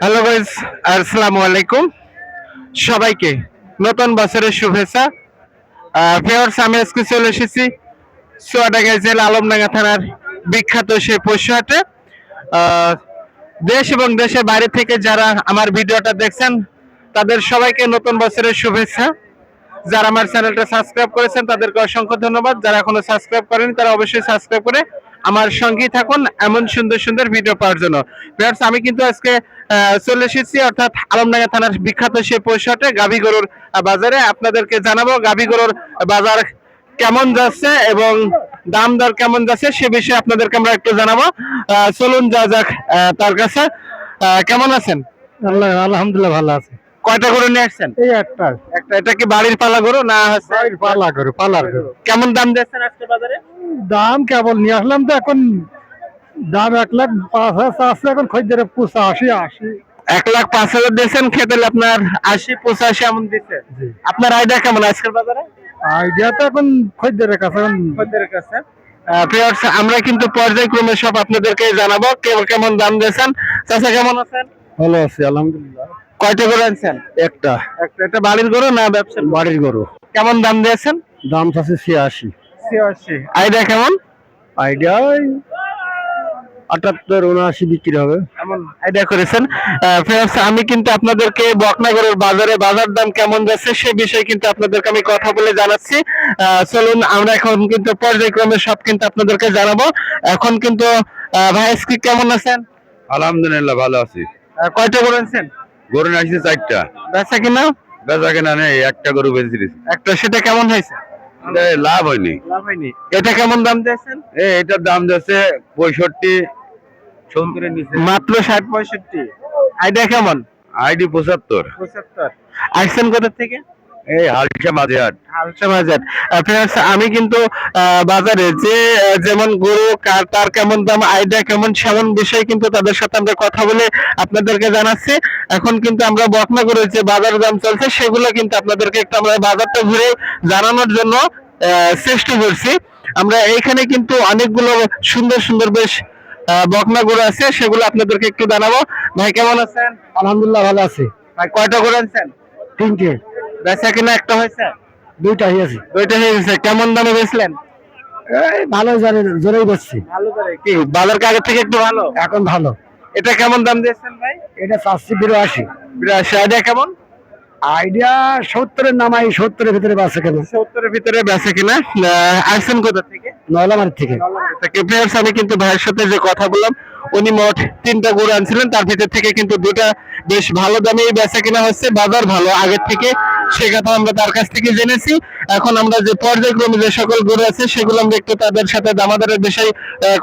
Hello guys আসসালামু আলাইকুম সবাইকে নতুন বছরের শুভেচ্ছা। ফেয়ার্স আমি আজকে চলে এসেছি। চুয়াডাঙ্গা জেলা আলমডাঙ্গা থানার বিখ্যাত সে পশুহাটে। দেশ এবং দেশের বাইরে থেকে যারা আমার ভিডিওটা দেখছেন, তাদের সবাইকে নতুন বছরের শুভেচ্ছা। যারা আমার চ্যানেলটা সাবস্ক্রাইব করেছেন তাদেরকে অসংখ্য ধন্যবাদ। যারা এখনও সাবস্ক্রাইব করেন তারা অবশ্যই সাবস্ক্রাইব করে আমার সঙ্গেই থাকুন এমন সুন্দর সুন্দর ভিডিও পাওয়ার জন্য। Viewers, আমি কিন্তু আজকে চলে এসেছি অর্থাৎ আলমডাঙ্গা থানার বিখ্যাত সেই পৌষাটে গাভী গরুর বাজারে। আপনাদেরকে জানাব গাভী গরুর বাজার কেমন যাচ্ছে এবং দাম দর কেমন যাচ্ছে সে বিষয়ে আপনাদেরকে আমরা একটু জানাব। চলুন যা যাক তার কাছে। কেমন আছেন? আল্লাহ আলহামদুলিল্লাহ ভালো আছে। কয়টা গরু নিয়ে আসছেন? এই একটা। একটা এটা কি বাড়ির পালা গরু না বাড়ির পালা করো পালার করো কেমন দাম দিয়েছেন আজকে বাজারে? দাম কেবল নিয়ে আসলাম তো এখন দাম এক লাখ পাঁচ হাজার আছে এখন খদ্দের পুষা আশি। আশি এক লাখ পাঁচ হাজার দিয়েছেন খেতে আপনার আশি পঁচাশি এমন দিচ্ছে আপনার আইডিয়া কেমন আজকের বাজারে? আইডিয়া তো এখন খদ্দের কাছে। এখন খদ্দের কাছে। আমরা কিন্তু পর্যায়ক্রমে সব আপনাদেরকে জানাব কেমন দাম দিয়েছেন। চাচা কেমন আছেন? ভালো আছে আলহামদুলিল্লাহ। কয়টা করে আনছেন? একটা। একটা এটা বাড়ির গরু না ব্যবসার বাড়ির গরু। কেমন দাম দিয়েছেন? দাম আছে ছিয়াশি। আইডিয়া কেমন? আইডিয়া আটাত্তর উনআশি বিক্রি হবে। এমন আইডিয়া করেছেন। আমি কিন্তু আপনাদেরকে বকনাগরের বাজারে বাজার দাম কেমন যাচ্ছে সে বিষয়ে কিন্তু আপনাদেরকে আমি কথা বলে জানাচ্ছি। চলুন আমরা এখন কিন্তু পর্যায়ক্রমে সব কিন্তু আপনাদেরকে জানাব। এখন কিন্তু আহ, ভাই আজকে কেমন আছেন? আলহামদুলিল্লাহ ভালো আছি। কয়টা গরু আনছেন? গরু আসছে চারটা। বেচা কিনা? বেচা কিনা নেই একটা গরু বেঁচে দিয়েছি একটা সেটা কেমন হয়েছে? লাভ হয়নি। লাভ হয়নি। এটা কেমন দাম দিয়েছেন? এ এটার দাম যাচ্ছে পঁয়ষট্টি সত্তরের নিচে মাত্র ষাট পঁয়ষট্টি। আইডিয়া কেমন? আইডি পঁচাত্তর। পঁচাত্তর। আসছেন কোথা থেকে? এই হালসা হাট হালসা বাজার। friends, আমি কিন্তু বাজারে যে যেমন গরু কার তার কেমন দাম আইডিয়া কেমন সেমন বিষয়ে কিন্তু তাদের সাথে আমরা কথা বলে আপনাদেরকে জানাচ্ছি। এখন কিন্তু আমরা বকনা করে যে বাজার দাম চলছে সেগুলো কিন্তু আপনাদেরকে একটু আমরা বাজারটা ঘুরে জানানোর জন্য চেষ্টা করছি। আমরা এইখানে কিন্তু অনেকগুলো সুন্দর সুন্দর বেশ বকনা গরু আছে সেগুলো আপনাদেরকে একটু জানাব। ভাই কেমন আছেন? আলহামদুলিল্লাহ ভালো আছে। ভাই কয়টা করে আনছেন? তিনটে। বেচা কিনা একটা হয়েছে? দুইটা হয়েছে দুইটা হয়ে গেছে। কেমন দামে বেচলেন? এই ভালো জানে জোরেই বসছি ভালো করে কি বাজার কাগজ থেকে একটু ভালো? এখন ভালো। এটা কেমন দাম দিয়েছেন ভাই? এটা চারশি বিরাশি। বিরাশি। আইডিয়া কেমন? আইডিয়া সত্তরের নামাই সত্তরের ভিতরে বাসে কেন। সত্তরের ভিতরে বেচে কিনা। আসছেন কোথা থেকে? নয়লামারি থেকে। থেকে। প্লেয়ার্স আমি কিন্তু ভাইয়ের সাথে যে কথা বললাম উনি মোট তিনটা গরু আনছিলেন। তার ভিতর থেকে কিন্তু দুটা বেশ ভালো দামে বেচা কিনা হচ্ছে। বাজার ভালো। আগের থেকে সে কথা আমরা তার কাছ থেকে জেনেছি। এখন আমরা যে পর্যায়ক্রমে যে সকল গরু আছে সেগুলো আমরা একটু তাদের সাথে দামাদারের বিষয়ে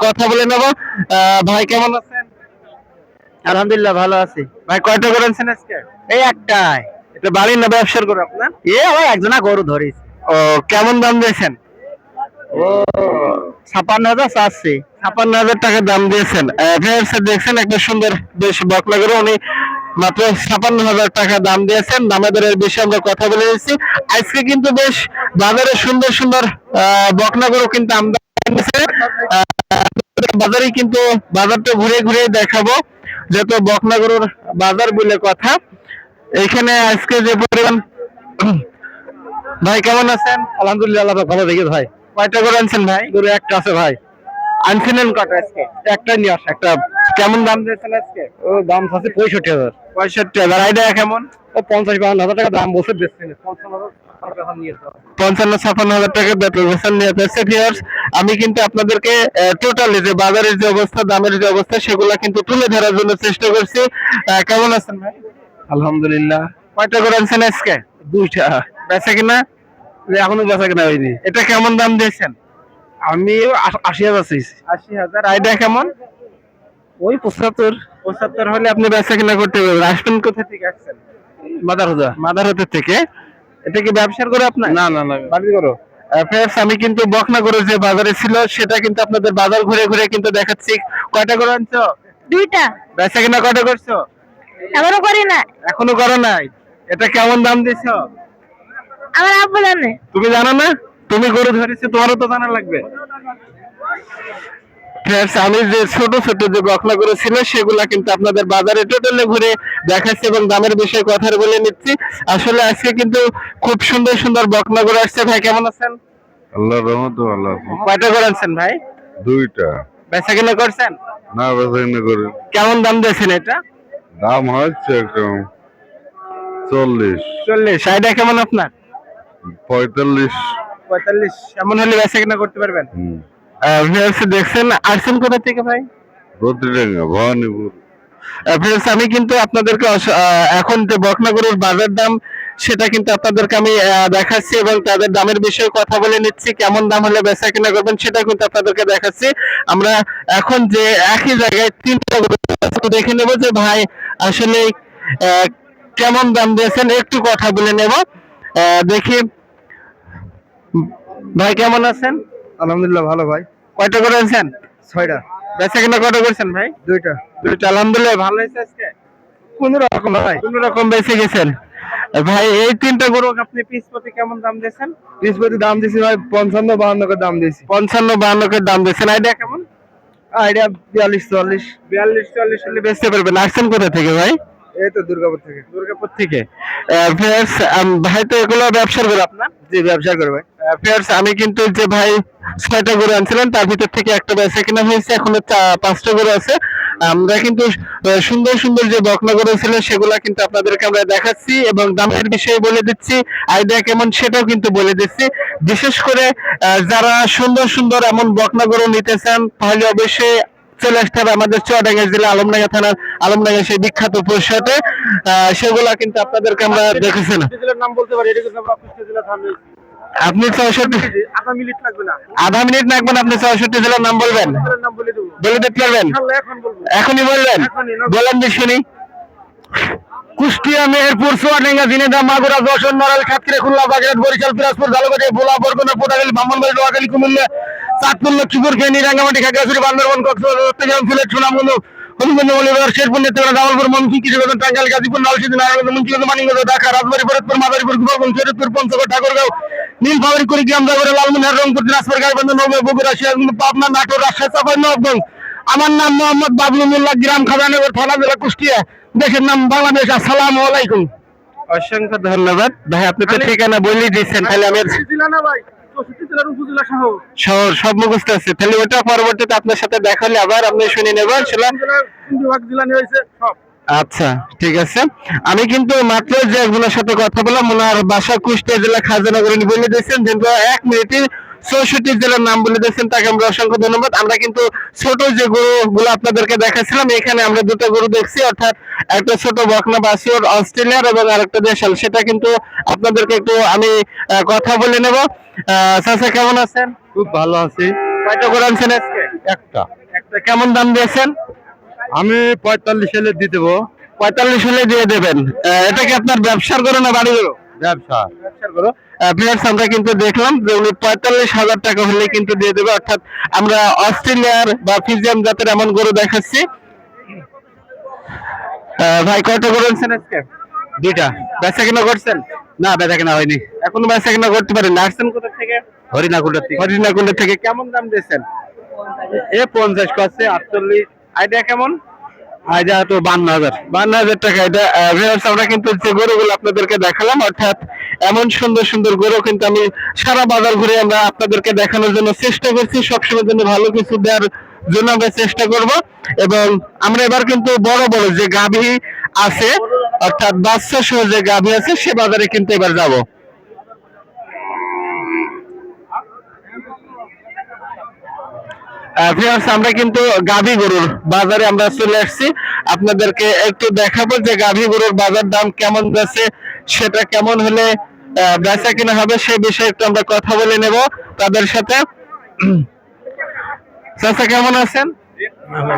কথা বলে নেব। ভাই কেমন আছেন? আলহামদুলিল্লাহ ভালো আছি। ভাই কয়টা গরু আনছেন আজকে? এই একটাই। বাড়ির না ব্যবসার গরু আপনার? এ আমার একজনা গরু ধরিস ও কেমন দাম দিয়েছেন? ও ছাপান্ন হাজার চাচ্ছি। ছাপান্ন হাজার টাকা দাম দিয়েছেন। দেখছেন একটা সুন্দর বেশ বকলা করে উনি মাত্র ছাপান্ন হাজার টাকা দাম দিয়েছেন। দামাদারের বিষয়ে আমরা কথা বলে দিচ্ছি। আজকে কিন্তু বেশ বাজারে সুন্দর সুন্দর বকনা গরু কিন্তু আমদানি বাজারে কিন্তু বাজারটা ঘুরে ঘুরে দেখাবো। যত বকনা গরুর বাজার বলে কথা। এখানে আজকে যে পরিমাণ ভাই কেমন আছেন? আলহামদুলিল্লাহ ভালো দেখে ভাই। কয়টা করে আনছেন ভাই? গরু একটা আছে ভাই। আনছিলেন কটা আজকে? একটা নিয়ে আস একটা কেমন দাম দিয়েছেন আজকে? ও দাম আছে পঁয়ষট্টি হাজার। পঁয়ষট্টি হাজার। আইডিয়া কেমন? ও পঞ্চাশ বাহান্ন হাজার টাকা দাম বসে বেচছি না। পঞ্চান্ন ছাপ্পান্ন হাজার টাকা বেতন নিয়ে যাচ্ছে ভিউয়ার্স আমি কিন্তু আপনাদেরকে টোটালি যে বাজারের যে অবস্থা দামের যে অবস্থা সেগুলো কিন্তু তুলে ধরার জন্য চেষ্টা করছি। কেমন আছেন ভাই? আলহামদুলিল্লাহ। কয়টা করে আনছেন আজকে? দুইটা। বেচা কিনা? এখনও বেচা কেনা হয়নি। এটা কেমন দাম দিয়েছেন? আমি আশ- হাজার চাইছি। আশি হাজার। আইডিয়া কেমন? ওই পঁচাত্তর। পঁচাত্তর হলে আপনি বেচা কিনা করতে পারবেন। আসবেন কোথা থেকে আসছেন? মাদার হুদা মাদারহাতের থেকে? এটা কি ব্যবসার করে আপনার? না না না। বাড়ি করো ফ্রেন্ডস আমি কিন্তু বকনাগর যে বাজারে ছিল সেটা কিন্তু আপনাদের বাজার ঘুরে ঘুরে কিন্তু দেখাচ্ছি। কয়টা করে আনছো? দুইটা। বেচা কিনা কয়টা করছ? আমারও করি না। এখনও করো নাই? এটা কেমন দাম দিছো? আমার আব্বু জানে। তুমি জানো না? তুমি গরু ধরেছো তোমারও তো জানা লাগবে। আমি যে ছোট ছোট যে বকনা গরু ছিল সেগুলা কিন্তু আপনাদের বাজারে টোটালে ঘুরে দেখাচ্ছি এবং দামের বিষয়ে কথা বলে নিচ্ছি। আসলে আজকে কিন্তু খুব সুন্দর সুন্দর বকনা গরু আসছে। ভাই কেমন আছেন? আল্লাহ রহমত আছে কয়টা করে আনছেন ভাই? দুইটা। বেচা কিনা করছেন? না বেচা করে। কেমন দাম দিয়েছেন এটা? দাম হচ্ছে কম চল্লিশ। চল্লিশ সাইডা কেমন আপনার? পঁয়তাল্লিশ। পঁয়তাল্লিশ এমন হলে বেচা কিনা করতে পারবেন? দেখছেন আসছেন কোথা থেকে ভাই? রতিডাঙ্গা ভবানীপুর। আমি কিন্তু আপনাদেরকে এখন যে বকনাগরুর বাজার দাম সেটা কিন্তু আপনাদেরকে আমি দেখাচ্ছি এবং তাদের দামের বিষয়ে কথা বলে নিচ্ছি কেমন দাম হলে বেচা কিনা করবেন সেটা কিন্তু আপনাদেরকে দেখাচ্ছি। আমরা এখন যে একই জায়গায় তিনটা দেখে নেব যে ভাই আসলে কেমন দাম দিয়েছেন একটু কথা বলে নেব। দেখি। ভাই কেমন আছেন? আলহামদুলিল্লাহ ভালো ভাই। কয়টা করে আছেন ছয়টা। বেচা কিনা কয়টা করছেন ভাই? দুইটা। দুইটা আলহামদুলিল্লাহ ভালো হয়েছে আজকে? কোন রকম ভাই। কোন রকম বেঁচে গেছেন? ভাই এই তিনটা গরু আপনি পিস প্রতি কেমন দাম দিয়েছেন? বৃহস্পতি দাম দিছি ভাই পঞ্চান্ন বাহান্ন করে দাম দিয়েছি। পঞ্চান্ন বাহান্ন করে দাম দিয়েছেন। আইডিয়া কেমন? আইডিয়া বিয়াল্লিশ চুয়াল্লিশ। বিয়াল্লিশ চল্লিশ হলে বেচতে পারবেন। আসছেন কোথা থেকে ভাই? এই তো দুর্গাপুর থেকে। দুর্গাপুর থেকে। ফেয়ার্স ভাই তো এগুলো আপনার? জি ব্যবসা করে ভাই। ফেয়ার্স আমি কিন্তু যে ভাই ছয়টা গরু আনছিলেন তার ভিতর থেকে একটা বেচা কিনা হয়েছে। এখনও পাঁচটা গরু আছে। আমরা কিন্তু সুন্দর সুন্দর যে বকনা গরু ছিল সেগুলা কিন্তু আপনাদেরকে আমরা দেখাচ্ছি এবং দামের বিষয়ে বলে দিচ্ছি আইডিয়া কেমন সেটাও কিন্তু বলে দিচ্ছি। বিশেষ করে যারা সুন্দর সুন্দর এমন বকনা গরু নিতে চান তাহলে অবশ্যই চলে আসতে হবে আমাদের চুয়াডাঙ্গা জেলা আলমডাঙ্গা থানার আলমডাঙ্গা সেই বিখ্যাত পরিষদে সেগুলা কিন্তু আপনাদেরকে আমরা দেখেছি না। নাম বলতে পারি এটা কিন্তু আপনি চৌষট্টি আধা মিনিট লাগবে না। আধা মিনিট লাগবেন আপনি চৌষট্টি জেলার নাম বলবেন। বলে দিতে পারবেন? এখনই বলবেন? না। বলেন যে শুনি কুষ্টিয়া মেহেরপুর সোয়াডাঙ্গা জিনেদা মাগুরা যশোর নড়াইল সাতক্ষীরা খুলনা বাগেরহাট বরিশাল পিরাজপুর ঝালকাঠি ভোলা বরগুনা পোটাগালী ব্রাহ্মণবাড়ি নোয়াখালী কুমিল্লা চাঁদপুর লক্ষ্মীপুর ফেনী রাঙ্গামাটি খাগড়াছড়ি বান্দরবান কক্সবাজার চট্টগ্রাম সিলেট সুনামগঞ্জ হবিগঞ্জ মলিবার শেরপুর নেত্রকোনা জামালপুর ময়মনসিংহ কিশোরগঞ্জ টাঙ্গাইল গাজীপুর নলছিটি নারায়ণগঞ্জ মুন্সিগঞ্জ মানিকগঞ্জ ঢাকা রাজবাড়ী ফরিদপুর মাদারীপুর গোপালগঞ্জ শরীরপুর পঞ্চগড় ঠাকুরগাঁও নীলফামারী কুড়িগ্রাম জাগরে লালমনিরহাট রংপুর দিনাজপুর গাইবান্ধ নবী বগুড়া সিরাজগঞ্জ পাবনা নাটোর রাজশাহী আমার নাম মোহাম্মদ বাবলু মোল্লা গ্রাম খাজানগর থানা জেলা কুষ্টিয়া। দেশের নাম বাংলাদেশ। আসসালামু আলাইকুম। অসংখ্য ধন্যবাদ। ভাই আপনি তো ঠিকানা বলেই দিচ্ছেন তাহলে আমি ভাই। শহর সব মুখস্থ আছে। তাহলে ওটা পরবর্তীতে আপনার সাথে দেখা হলে আবার আপনি শুনে নেবেন সেটা আচ্ছা ঠিক আছে। আমি কিন্তু মাত্র যে একজনের সাথে কথা বললাম ওনার বাসা কুষ্টিয়া জেলা খাজানা করে বলে দিয়েছেন। কিন্তু এক মিনিটে চৌষট্টি জেলার নাম বলে দিয়েছেন তাকে আমরা অসংখ্য ধন্যবাদ। আমরা কিন্তু ছোট যে গরুগুলো আপনাদেরকে দেখাচ্ছিলাম এখানে আমরা দুটো গরু দেখছি অর্থাৎ একটা ছোট বকনা বাসিওর অস্ট্রেলিয়ার এবং আরেকটা দেশাল। সেটা কিন্তু আপনাদেরকে একটু আমি কথা বলে নেব। চাচা কেমন আছেন? খুব ভালো আছি। কয়টা গরু আনছেন আজকে? একটা। একটা কেমন দাম দিয়েছেন? আমি পঁয়তাল্লিশ হলে দিয়ে দেবো। পঁয়তাল্লিশ হলে দিয়ে দেবেন। এটা কি আপনার ব্যবসার গরু না বাড়ি গরু? ব্যবসা। ব্যবসার গরু। ভিউয়ার্স আমরা কিন্তু দেখলাম যে উনি পঁয়তাল্লিশ হাজার টাকা হলে কিন্তু দিয়ে দেবে। অর্থাৎ আমরা অস্ট্রেলিয়ার বা ফিজিয়াম জাতের এমন গরু দেখাচ্ছি। ভাই কয়টা গরু আনছেন আজকে? দুইটা। বেচা কিনা করছেন? না বেচা কিনা হয়নি। এখনও বেচা কিনা করতে পারেন আসছেন কোথা থেকে? হরিণাকুণ্ডার থেকে। হরিণাকুণ্ড থেকে। কেমন দাম দিয়েছেন? এ পঞ্চাশ করছে আটচল্লিশ। আইডিয়া কেমন? আইডিয়া তো বান্ন হাজার। বান্ন হাজার টাকা। এটা আমরা কিন্তু যে গরুগুলো আপনাদেরকে দেখালাম অর্থাৎ এমন সুন্দর সুন্দর গরু কিন্তু আমি সারা বাজার ঘুরে আমরা আপনাদেরকে দেখানোর জন্য চেষ্টা করছি সবসময় জন্য ভালো কিছু দেওয়ার জন্য আমরা চেষ্টা করব। এবং আমরা এবার কিন্তু বড় বড় যে গাভী আছে, অর্থাৎ বাচ্চা সহ যে গাভী আছে, সে বাজারে কিন্তু এবার যাব। আমরা কিন্তু গাভী গরুর বাজারে আমরা চলে আসছি। আপনাদেরকে একটু দেখাবো যে গাভী গরুর বাজার দাম কেমন যাচ্ছে, সেটা কেমন হলে বেচা কিনা হবে সে বিষয়ে একটু আমরা কথা বলে নেব তাদের সাথে। চাচা কেমন আছেন?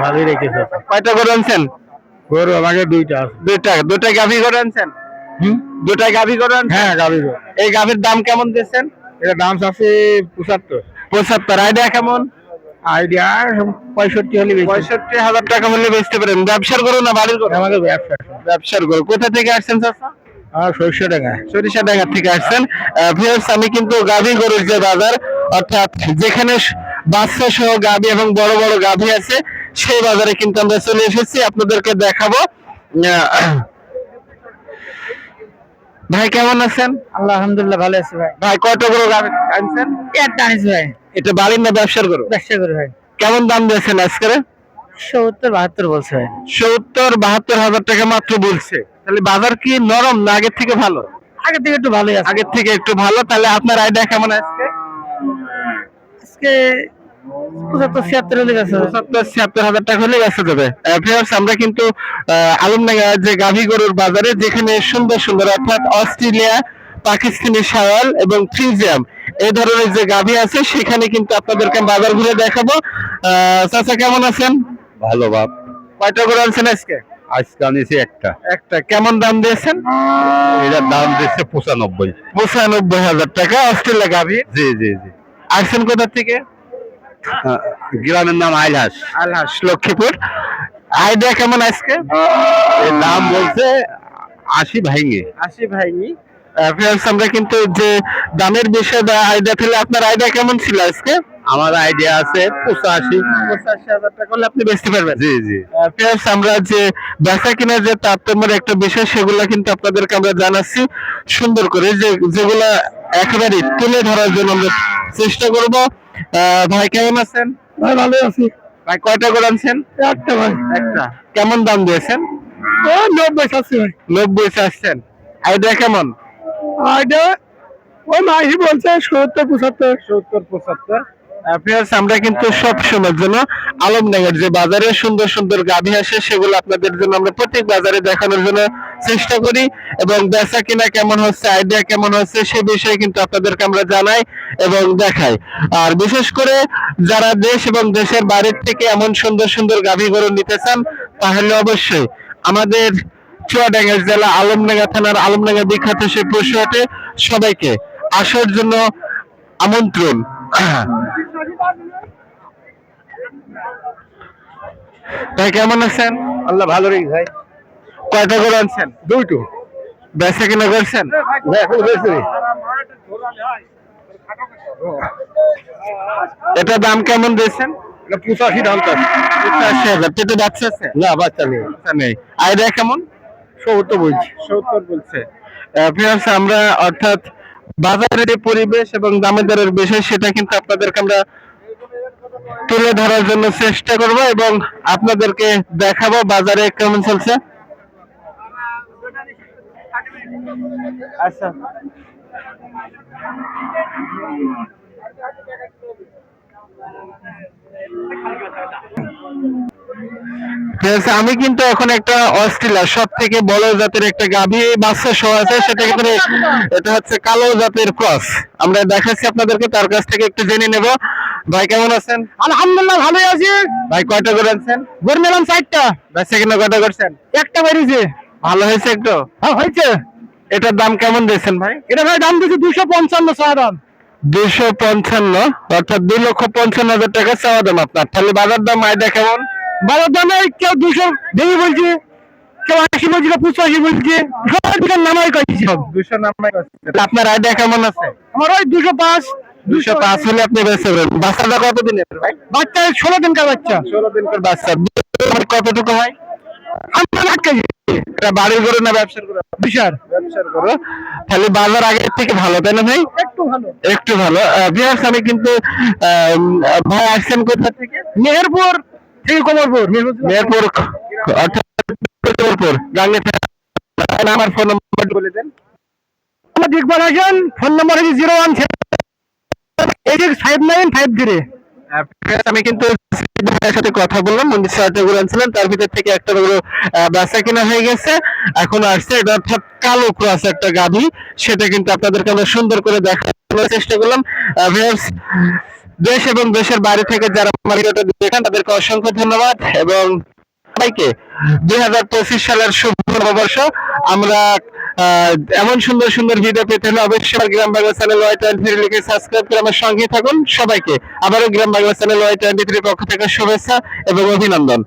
ভালোই রেখেছে কয়টা গরু আনছেন? গরু আমাকে দুইটা দুইটা। দুইটা গাভী গরু আনছেন? দুইটা গাভী গরু আনছেন? হ্যাঁ গাড়ি এই গাভীর দাম কেমন দিয়েছেন এটা দাম আছে পঁচাত্তর। পঁচাত্তর। আইডিয়া কেমন? আইডিয়া পঁয়ষট্টি হলে পঁয়ষট্টি হাজার টাকা হলে বেচতে পারেন। ব্যবসার গরু না বাড়ির গরু? আমাকে ব্যবসা। ব্যবসার গরু। কোথা থেকে আসছেন চাচা? আর সরিষা ডাঙ্গা। সরিষা ডাঙ্গা থেকে আসছেন। ভিউয়ার্স আমি কিন্তু গাভী গরুর যে বাজার অর্থাৎ যেখানে বাচ্চা সহ গাভী এবং বড় বড় গাভী আছে সেই বাজারে কিন্তু আমরা চলে এসেছি। আপনাদেরকে দেখাবো। ভাই কেমন আছেন? আল্লাহ আলহামদুলিল্লাহ ভালো আছি ভাই। ভাই কত গরু গাভী আনছেন? একটা আনিস ভাই। এটা বাড়ির না ব্যবসার গরু? ব্যবসা করি ভাই। কেমন দাম দিয়েছেন আজকে? সত্তর বাহাত্তর বলছে ভাই। সত্তর বাহাত্তর হাজার টাকা মাত্র বলছে। তাহলে বাজার কি নরম না আগের থেকে ভালো? আগের থেকে একটু ভালোই আছে। আগের থেকে একটু ভালো তাহলে আপনার আইডিয়া কেমন আজকে? আজকে আমরা কিন্তু আলমডাঙ্গা যে গাভী গরুর বাজারে যেখানে সুন্দর সুন্দর অর্থাৎ অস্ট্রেলিয়া পাকিস্তানি শাওয়াল এবং ফ্রিজিয়াম এই ধরনের যে গাভী আছে সেখানে কিন্তু আপনাদেরকে বাজার ঘুরে দেখাবো। আহ, চাচা কেমন আছেন? ভালো বাপ কয়টা করে আনছেন আজকে? আজকে আনিছি একটা। একটা। কেমন দাম দিয়েছেন? এটার দাম দিচ্ছে পঁচানব্বই। পঁচানব্বই হাজার টাকা অস্ট্রেলিয়া গাভী। জি জি জি। আসছেন কোথা থেকে? গ্রামের নাম আইলাস। আলহাস লক্ষ্মীপুর। আইডিয়া কেমন আজকে? এর দাম বলছে আশি ভাইঙ্গে আশি ভাইনি ফ্রেন্ডস আমরা কিন্তু যে দামের বিষয়ে আইডিয়া তাহলে আপনার আইডিয়া কেমন ছিল আজকে? আমার আইডিয়া আছে পঁচাশি। পঁচাশি হাজার টাকা হলে আপনি বেচতে পারবেন। জি জি। ফ্রেন্ডস আমরা যে বেচা কিনা যে তারতম্যের একটা বিষয় সেগুলো কিন্তু আপনাদেরকে আমরা জানাচ্ছি। সুন্দর করে যে যেগুলা একেবারে তুলে ধরার জন্য আমরা চেষ্টা করব। ভাই কেমন আছেন? ভাই ভালোই আছি। ভাই কয়টা করে আনছেন? একটা ভাই। একটা। কেমন দাম দিয়েছেন? ও নব্বই আছে ভাই। নব্বই আসছেন আইডিয়া কেমন? আইডা ওই মাহি বলছে সত্তর পঁচাত্তর। সত্তর পঁচাত্তর। ফ্রেন্ডস আমরা কিন্তু সব সময়ের জন্য আলমডাঙ্গার যে বাজারে সুন্দর সুন্দর গাভী আসে, সেগুলো আপনাদের জন্য আমরা প্রত্যেক বাজারে দেখানোর জন্য চেষ্টা করি। এবং বেচা কিনা কেমন হচ্ছে আইডিয়া কেমন হচ্ছে, সে বিষয়ে কিন্তু আপনাদেরকে আমরা জানাই এবং দেখাই। আর বিশেষ করে যারা দেশ এবং দেশের বাইরের থেকে এমন সুন্দর সুন্দর গাভী নিতে চান, তাহলে অবশ্যই আমাদের চুয়াডাঙ্গা জেলা আলমডাঙ্গা থানার আলমডাঙ্গা বিখ্যাত সেই পশু হাটে সবাইকে আসার জন্য আমন্ত্রণ। ভাই কেমন আছেন? আল্লাহ ভালো রেখে ভাই। কয়টা করে আনছেন? দুইটো। বেচা কিনা করছেন? এটা দাম কেমন দিয়েছেন? এটা পঁচাশি দাম পঁচাশি হাজার। পেটে বাচ্চা আছে? না বাচ্চা নেই। বাচ্চা নেই। আইডিয়া কেমন? সত্তর বলছি। সত্তর বলছে। আমরা অর্থাৎ বাজারের যে পরিবেশ এবং দামের দরের বিষয় সেটা কিন্তু আপনাদেরকে আমরা তুলে ধরার জন্য চেষ্টা করব এবং আপনাদেরকে দেখাবো বাজারে কেমন চলছে। আচ্ছা। আমি কিন্তু এখন একটা অস্ট্রেলিয়া সব থেকে বড় জাতের একটা গাভী বাচ্চা সহ আছে সেটা কিন্তু এটা হচ্ছে কালো জাতের ক্রস। আমরা দেখাচ্ছি আপনাদেরকে তার কাছ থেকে একটু জেনে নেব। ভাই কেমন আছেন? আলহামদুলিল্লাহ ভালোই আছি। ভাই কয়টা করে আনছেন? গড় নিলাম চারটা। বেচা কিনা কয়টা করছেন? একটা বেরিয়েছে। ভালো হয়েছে একটু? হ্যাঁ হয়েছে। এটার দাম কেমন দিয়েছেন ভাই? এটা ভাই দাম দিয়েছে দুশো পঞ্চান্ন চাওয়া দাম। দুশো পঞ্চান্ন অর্থাৎ দুই লক্ষ পঞ্চান্ন হাজার টাকা চাওয়া দাম আপনার। তাহলে বাজার দাম আইডিয়া কেমন? বাজার দামে কেউ দুশো বলছে কেউ আশি বলছে পঁচাশি বলছে নামাই করছি দুশো আপনার আইডিয়া কেমন আছে? আমার ওই দুশো পাঁচ দুশো পাঁচ হলে আপনি বেঁচে বাচ্চাটা কত দিনের ভাই? বাচ্চা ষোলো দিনকার বাচ্চা। ষোলো দিনকার বাচ্চা। কতটুকু হয়? আমার আট কেজি। এটা বাড়ির গরু না ব্যবসার গরু? বিশাল। ব্যবসার গরু। তাহলে বাজার আগের থেকে ভালো তাই না ভাই? একটু ভালো। একটু ভালো। বিহার আমি কিন্তু ভাই আসছেন কোথা থেকে? মেহেরপুর। থেকে মেহেরপুর মেহেরপুর অর্থাৎ মেহেরপুর গাঙ্গে আমার ফোন নাম্বার বলে দেন। আমার দেখবার আসেন ফোন নাম্বার হচ্ছে zero one eight five nine five three আমি কিন্তু সাথে কথা বললাম মন্দির গরু আনছিলেন তার ভিতর থেকে একটা গরু আহ, বেচা কিনা হয়ে গেছে এখন আসছে এটা অর্থাৎ কালো ক্রস একটা গাভী সেটা কিন্তু আপনাদেরকে আমরা সুন্দর করে দেখানোর চেষ্টা করলাম। দেশ এবং দেশের বাইরে থেকে যারা ভিডিওটা দেখেন, তাদেরকে অসংখ্য ধন্যবাদ এবং সবাইকে দুই হাজার পঁচিশ সালের শুভ নববর্ষ। আমরা এমন সুন্দর সুন্দর ভিডিও পেতে হলে অবশ্যই Gram Bangla channel Y twenty three লিখে সাবস্ক্রাইব করে আমার সঙ্গে থাকুন। সবাইকে আবারও Gram Bangla channel Y twenty three পক্ষ থেকে শুভেচ্ছা এবং অভিনন্দন।